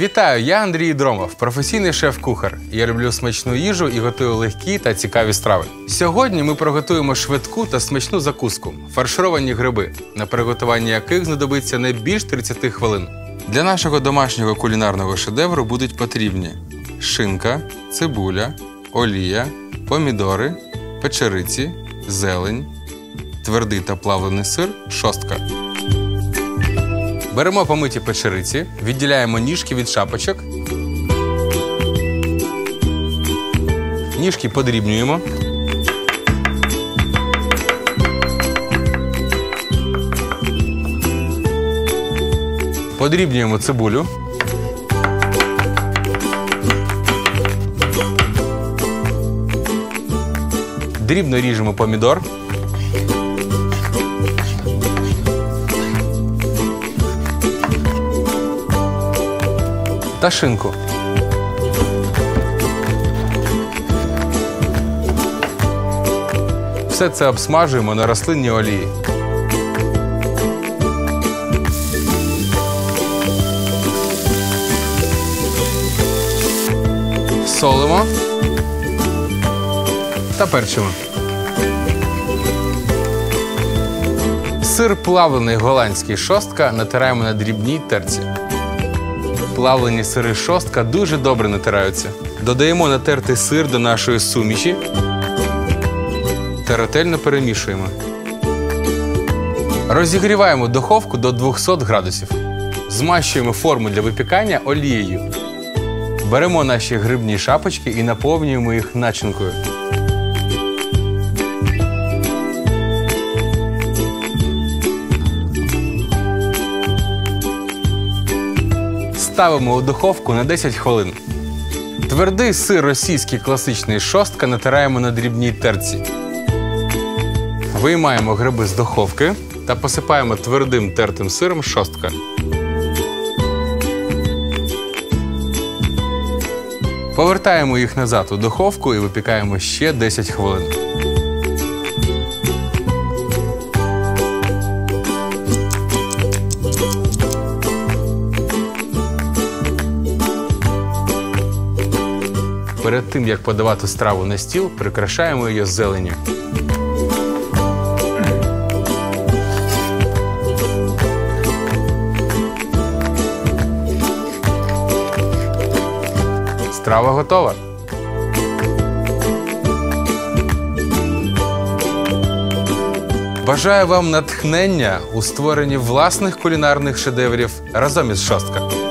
Вітаю, я Андрій Дромов, професійний шеф-кухар. Я люблю смачну їжу і готую легкі та цікаві страви. Сьогодні ми приготуємо швидку та смачну закуску фаршировані гриби, на приготування яких знадобиться не більш 30 хвилин. Для нашого домашнього кулінарного шедевру будуть потрібні шинка, цибуля, олія, помідори, печериці, зелень, твердий та плавлений сир, шостка. Беремо помиті печериці, відділяємо ніжки від шапочок. Ніжки подрібнюємо. Подрібнюємо цибулю. Дрібно ріжемо помідор. Та шинку. Все це обсмажуємо на рослинній олії. Солимо та перчимо. Сир плавлений голландський шостка натираємо на дрібній терці. Плавлені сири шостка дуже добре натираються. Додаємо натертий сир до нашої суміші та ретельно перемішуємо. Розігріваємо духовку до 200 градусів. Змащуємо форму для випікання олією. Беремо наші грибні шапочки і наповнюємо їх начинкою. Ставимо у духовку на 10 хвилин. Твердий сир російський класичний шостка натираємо на дрібній терці. Виймаємо гриби з духовки та посипаємо твердим тертим сиром шостка. Повертаємо їх назад у духовку і випікаємо ще 10 хвилин. Перед тим, як подавати страву на стіл, прикрашаємо її зеленню. Страва готова. Бажаю вам натхнення у створенні власних кулінарних шедеврів разом із шостка.